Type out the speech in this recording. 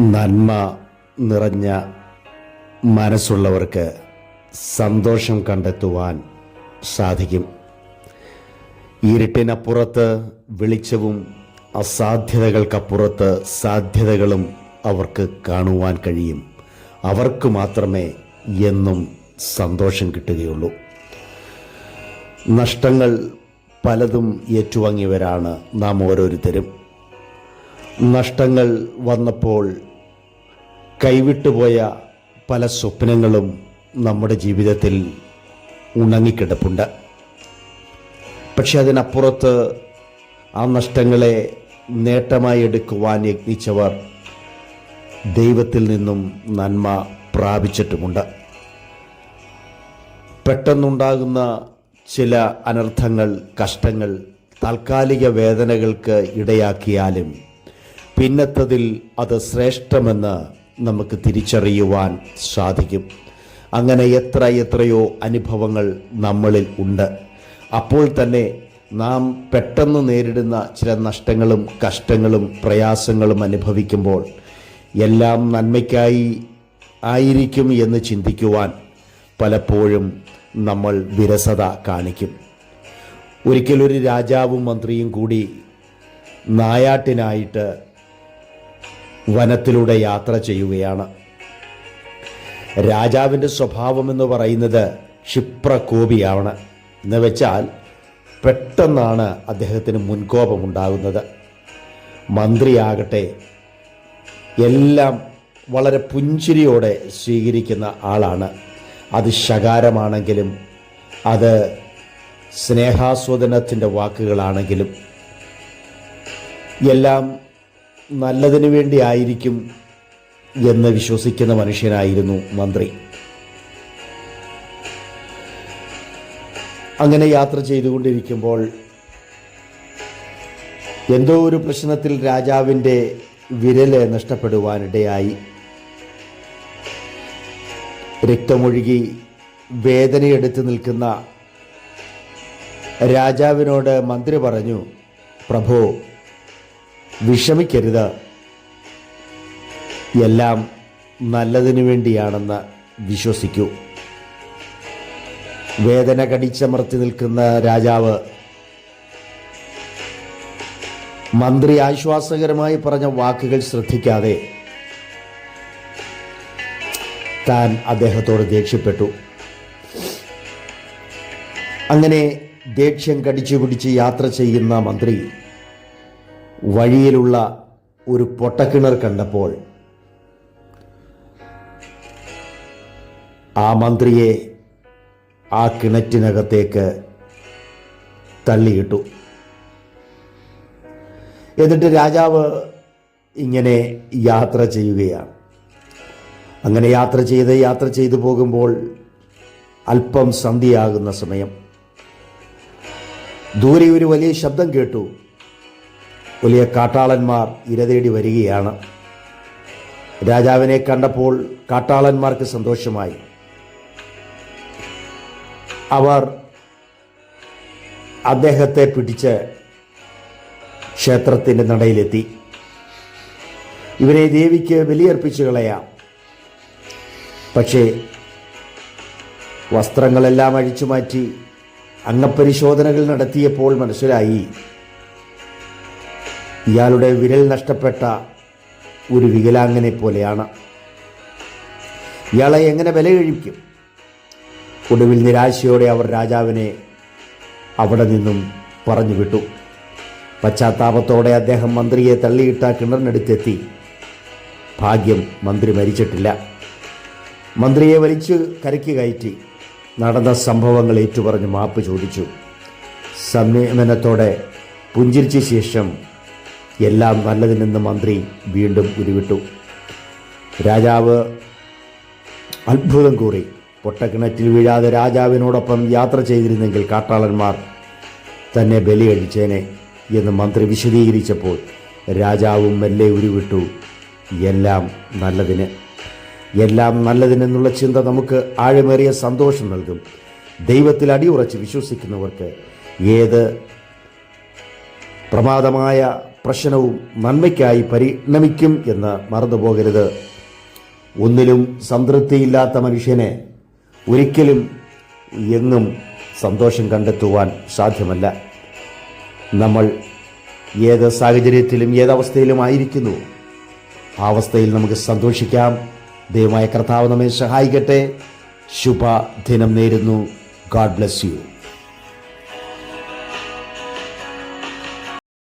നന്മ നിറഞ്ഞ മനസ്സുള്ളവർക്ക് സന്തോഷം കണ്ടെത്തുവാൻ സാധിക്കും. ഇരുട്ടിനപ്പുറത്ത് വെളിച്ചവും അസാധ്യതകൾക്കപ്പുറത്ത് സാധ്യതകളും അവർക്ക് കാണുവാൻ കഴിയും. അവർക്ക് മാത്രമേ എന്നും സന്തോഷം കിട്ടുകയുള്ളൂ. നഷ്ടങ്ങൾ പലതും ഏറ്റുവാങ്ങിയവരാണ് നാം ഓരോരുത്തരും. നഷ്ടങ്ങൾ വന്നപ്പോൾ കൈവിട്ടുപോയ പല സ്വപ്നങ്ങളും നമ്മുടെ ജീവിതത്തിൽ ഉണങ്ങിക്കിടപ്പുണ്ട്. പക്ഷെ അതിനപ്പുറത്ത് ആ നഷ്ടങ്ങളെ നേട്ടമായി എടുക്കുവാൻ യത്നിച്ചവർ ദൈവത്തിൽ നിന്നും നന്മ പ്രാപിച്ചിട്ടുമുണ്ട്. പെട്ടെന്നുണ്ടാകുന്ന ചില അനർത്ഥങ്ങൾ കഷ്ടങ്ങൾ താൽക്കാലിക വേദനകൾക്ക് ഇടയാക്കിയാലും പിന്നത്തതിൽ അത് ശ്രേഷ്ഠമെന്ന് നമുക്ക് തിരിച്ചറിയുവാൻ സാധിക്കും. അങ്ങനെ എത്ര എത്രയോ അനുഭവങ്ങൾ നമ്മളിൽ ഉണ്ട്. അപ്പോൾ തന്നെ നാം പെട്ടെന്ന് നേരിടുന്ന ചില നഷ്ടങ്ങളും കഷ്ടങ്ങളും പ്രയാസങ്ങളും അനുഭവിക്കുമ്പോൾ എല്ലാം നന്മയ്ക്കായി ആയിരിക്കും എന്ന് ചിന്തിക്കുവാൻ പലപ്പോഴും നമ്മൾ വിരസത കാണിക്കും. ഒരിക്കലൊരു രാജാവും മന്ത്രിയും കൂടി നായാട്ടിനായിട്ട് വനത്തിലൂടെ യാത്ര ചെയ്യുകയാണ്. രാജാവിന്റെ സ്വഭാവം എന്ന് പറയുന്നത് ക്ഷിപ്രകോപിയാണ്. എന്ന് വെച്ചാൽ പെട്ടെന്നാണ് അദ്ദേഹത്തിന് മുൻകോപമുണ്ടാകുന്നത്. മന്ത്രിയാകട്ടെ എല്ലാം വളരെ പുഞ്ചിരിയോടെ സ്വീകരിക്കുന്ന ആളാണ്. അത് ശകാരമാണെങ്കിലും അത് സ്നേഹാസ്വദനത്തിന്റെ വാക്കുകളാണെങ്കിലും എല്ലാം നല്ലതിനു വേണ്ടി ആയിരിക്കും എന്ന് വിശ്വസിക്കുന്ന മനുഷ്യനായിരുന്നു മന്ത്രി. അങ്ങനെ യാത്ര ചെയ്തുകൊണ്ടിരിക്കുമ്പോൾ എന്തോ ഒരു പ്രശ്നത്തിൽ രാജാവിന്റെ വിരൽ നഷ്ടപ്പെടുവാനിടയായി. രക്തമൊഴുകി വേദനയെടുത്ത് നിൽക്കുന്ന രാജാവിനോട് മന്ത്രി പറഞ്ഞു പ്രഭു വിഷമിക്കരുത്. എല്ലാം നല്ലതിനു വേണ്ടിയാണെന്ന് വിശ്വസിക്കൂ. വേദന കടിച്ചമർത്തി നിൽക്കുന്ന രാജാവ് മന്ത്രി ആശ്വാസകരമായി പറഞ്ഞ വാക്കുകൾ ശ്രദ്ധിക്കാതെ താൻ അദ്ദേഹത്തോട് ദേഷ്യപ്പെട്ടു. അങ്ങനെ ദേഷ്യം കടിച്ചു പിടിച്ച് യാത്ര ചെയ്യുന്ന മന്ത്രി വഴിയിലുള്ള ഒരു പൊട്ടക്കിണർ കണ്ടപ്പോൾ ആ മന്ത്രിയെ ആ കിണറ്റിനകത്തേക്ക് തള്ളിയിട്ടു. എന്നിട്ട് രാജാവ് ഇങ്ങനെ യാത്ര ചെയ്യുകയാണ്. അങ്ങനെ യാത്ര ചെയ്ത് യാത്ര ചെയ്തു പോകുമ്പോൾ അല്പം സന്ധിയാകുന്ന സമയം. ദൂരെ ഒരു വലിയ ശബ്ദം കേട്ടു. വലിയ കാട്ടാളന്മാർ ഇരതേടി വരികയാണ്. രാജാവിനെ കണ്ടപ്പോൾ കാട്ടാളന്മാർക്ക് സന്തോഷമായി. അവർ അദ്ദേഹത്തെ പിടിച്ച് ക്ഷേത്രത്തിന്റെ നടയിലെത്തി. ഇവരെ ദേവിക്ക് ബലിയർപ്പിച്ചു കളയാം. പക്ഷേ വസ്ത്രങ്ങളെല്ലാം അഴിച്ചു മാറ്റി അംഗപരിശോധനകൾ നടത്തിയപ്പോൾ മനസ്സിലായി. ഇയാളുടെ വിരൽ നഷ്ടപ്പെട്ട ഒരു വികലാംഗനെ പോലെയാണ്. ഇയാളെ എങ്ങനെ വില കഴിക്കും ഒടുവിൽ നിരാശയോടെ അവർ രാജാവിനെ അവിടെ നിന്നും പറഞ്ഞു വിട്ടു പശ്ചാത്താപത്തോടെ അദ്ദേഹം മന്ത്രിയെ തള്ളിയിട്ട കിണറിനടുത്തെത്തി. ഭാഗ്യം മന്ത്രി മരിച്ചിട്ടില്ല. മന്ത്രിയെ വലിച്ചു കരയ്ക്ക് കയറ്റി നടന്ന സംഭവങ്ങൾ ഏറ്റുപറഞ്ഞ് മാപ്പ് ചോദിച്ചു. സംയമനത്തോടെ പുഞ്ചിരിച്ച ശേഷം എല്ലാം നല്ലതിനെന്ന് മന്ത്രി വീണ്ടും ഉരുവിട്ടു. രാജാവ് അത്ഭുതം കൂറി. പൊട്ടക്കിണറ്റിൽ വീഴാതെ രാജാവിനോടൊപ്പം യാത്ര ചെയ്തിരുന്നെങ്കിൽ കാട്ടാളന്മാർ തന്നെ ബലിയഴിച്ചേനെ എന്ന് മന്ത്രി വിശദീകരിച്ചപ്പോൾ രാജാവും മെല്ലെ ഉരുവിട്ടു. എല്ലാം നല്ലതിന്. എല്ലാം നല്ലതിനെന്നുള്ള ചിന്ത നമുക്ക് ആഴമേറിയ സന്തോഷം നൽകും. ദൈവത്തിൽ അടിയുറച്ച് വിശ്വസിക്കുന്നവർക്ക് ഏത് പ്രമാദമായ പ്രശ്നവും നന്മയ്ക്കായി പരിണമിക്കും എന്ന് മറന്നുപോകരുത്. ഒന്നിലും സംതൃപ്തിയില്ലാത്ത മനുഷ്യനെ ഒരിക്കലും എങ്ങും സന്തോഷം കണ്ടെത്തുവാൻ സാധ്യമല്ല. നമ്മൾ ഏത് സാഹചര്യത്തിലും ഏതവസ്ഥയിലും ആയിരിക്കുന്നു. ആ അവസ്ഥയിൽ നമുക്ക് സന്തോഷിക്കാം. ദൈവമായ കർത്താവ് നമ്മെ സഹായിക്കട്ടെ. ശുഭദിനം നേരുന്നു. God bless you.